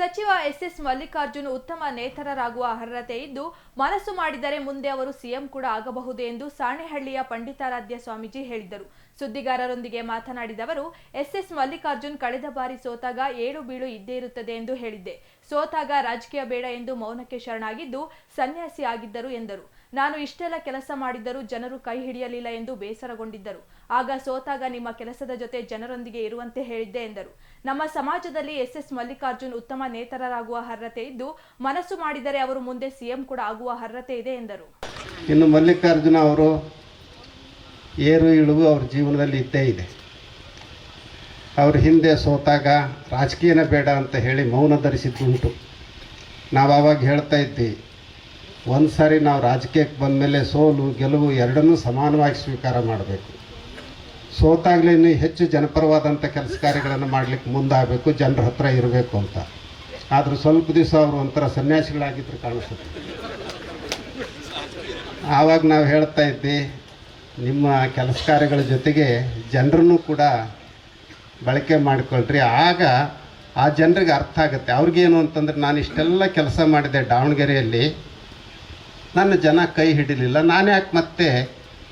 ಸಚಿವ ಎಸ್ಎಸ್ ಮಲ್ಲಿಕಾರ್ಜುನ್ ಉತ್ತಮ ನೇತರರಾಗುವ ಅರ್ಹತೆ ಇದ್ದು, ಮನಸ್ಸು ಮಾಡಿದರೆ ಮುಂದೆ ಅವರು ಸಿಎಂ ಕೂಡ ಆಗಬಹುದು ಎಂದು ಸಾಣೆಹಳ್ಳಿಯ ಪಂಡಿತಾರಾಧ್ಯ ಸ್ವಾಮೀಜಿ ಹೇಳಿದರು. ಸುದ್ದಿಗಾರರೊಂದಿಗೆ ಮಾತನಾಡಿದ ಅವರು, ಎಸ್ಎಸ್ ಮಲ್ಲಿಕಾರ್ಜುನ್ ಕಳೆದ ಬಾರಿ ಸೋತಾಗ ಏಳು ಬೀಳು ಇದ್ದೇ ಇರುತ್ತದೆ ಎಂದು ಹೇಳಿದ್ದೆ. ಸೋತಾಗ ರಾಜಕೀಯ ಬೇಡ ಎಂದು ಮೌನಕ್ಕೆ ಶರಣಾಗಿದ್ದು, ಸನ್ಯಾಸಿ ಆಗಿದ್ದರು ಎಂದರು. ನಾನು ಇಷ್ಟೆಲ್ಲ ಕೆಲಸ ಮಾಡಿದ್ದರೂ ಜನರು ಕೈ ಹಿಡಿಯಲಿಲ್ಲ ಎಂದು ಬೇಸರಗೊಂಡಿದ್ದರು. ಆಗ ಸೋತಾಗ ನಿಮ್ಮ ಕೆಲಸದ ಜೊತೆ ಜನರೊಂದಿಗೆ ಇರುವಂತೆ ಹೇಳಿದ್ದೆ ಎಂದರು. ನಮ್ಮ ಸಮಾಜದಲ್ಲಿ ಎಸ್ಎಸ್ ಮಲ್ಲಿಕಾರ್ಜುನ್ ಉತ್ತಮ ನೇತರರಾಗುವ ಅರ್ಹತೆ ಇದ್ದು ಮನಸ್ಸು ಮಾಡಿದರೆ ಅವರು ಮುಂದೆ ಸಿಎಂ ಕೂಡ ಆಗುವ ಅರ್ಹತೆ ಇದೆ ಎಂದರು. ಇನ್ನು ಮಲ್ಲಿಕಾರ್ಜುನ ಅವರು ಏರು ಇಳುವು ಅವ್ರ ಜೀವನದಲ್ಲಿ ಇದ್ದೇ ಇದೆ. ಅವ್ರ ಹಿಂದೆ ಸೋತಾಗ ರಾಜಕೀಯನೇ ಬೇಡ ಅಂತ ಹೇಳಿ ಮೌನ ಧರಿಸಿದ್ದುಂಟು ನಾವು ಆವಾಗ ಹೇಳ್ತಾ ಇದ್ವಿ, ಒಂದು ಸಾರಿ ನಾವು ರಾಜಕೀಯಕ್ಕೆ ಬಂದಮೇಲೆ ಸೋಲು, ಗೆಲುವು ಎರಡನ್ನೂ ಸಮಾನವಾಗಿ ಸ್ವೀಕಾರ ಮಾಡಬೇಕು. ಸೋತಾಗಲೇ ಇನ್ನೂ ಹೆಚ್ಚು ಜನಪರವಾದಂಥ ಕೆಲಸ ಕಾರ್ಯಗಳನ್ನು ಮಾಡಲಿಕ್ಕೆ ಮುಂದಾಗಬೇಕು, ಜನರ ಹತ್ರ ಇರಬೇಕು ಅಂತ. ಆದರೂ ಸ್ವಲ್ಪ ದಿವಸ ಅವರು ಒಂಥರ ಸನ್ಯಾಸಿಗಳಾಗಿದ್ರು ಕಾಣಿಸುತ್ತೆ. ಆವಾಗ ನಾವು ಹೇಳ್ತಾ ಇದ್ವಿ, ನಿಮ್ಮ ಕೆಲಸ ಕಾರ್ಯಗಳ ಜೊತೆಗೆ ಜನರನ್ನು ಕೂಡ ಬಳಕೆ ಮಾಡಿಕೊಳ್ರಿ. ಆಗ ಆ ಜನರಿಗೆ ಅರ್ಥ ಆಗುತ್ತೆ. ಅವ್ರಿಗೇನು ಅಂತಂದ್ರೆ ನಾನು ಇಷ್ಟೆಲ್ಲ ಕೆಲಸ ಮಾಡಿದೆ ದಾವಣಗೆರೆಯಲ್ಲಿ. ನನ್ನ ಜನ ಕೈ ಹಿಡಿಲಿಲ್ಲ. ನಾನು ಯಾಕೆ ಮತ್ತೆ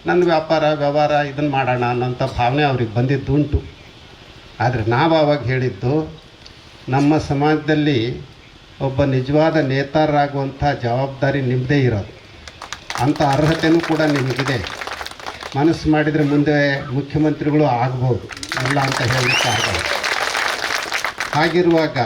ನನ್ನ ವ್ಯಾಪಾರ, ವ್ಯವಹಾರ ಇದನ್ನು ಮಾಡೋಣ ಅನ್ನೋಂಥ ಭಾವನೆ ಅವ್ರಿಗೆ ಬಂದಿದ್ದುಂಟು. ಆದರೆ ನಾವು ಆವಾಗ ಹೇಳಿದ್ದು ನಮ್ಮ ಸಮಾಜದಲ್ಲಿ ಒಬ್ಬ ನಿಜವಾದ ನೇತಾರರಾಗುವಂಥ ಜವಾಬ್ದಾರಿ ನಿಮ್ಮದೇ ಇರೋದು. ಅಂಥ ಅರ್ಹತೆಯೂ ಕೂಡ ನಿಮಗಿದೆ. ಮನಸ್ಸು ಮಾಡಿದರೆ ಮುಂದೆ ಮುಖ್ಯಮಂತ್ರಿಗಳು ಆಗ್ಬೋದು. ಇಲ್ಲ ಅಂತ ಹೇಳಲಿಕ್ಕೆ ಆಗಲ್ಲ. ಹಾಗಿರುವಾಗ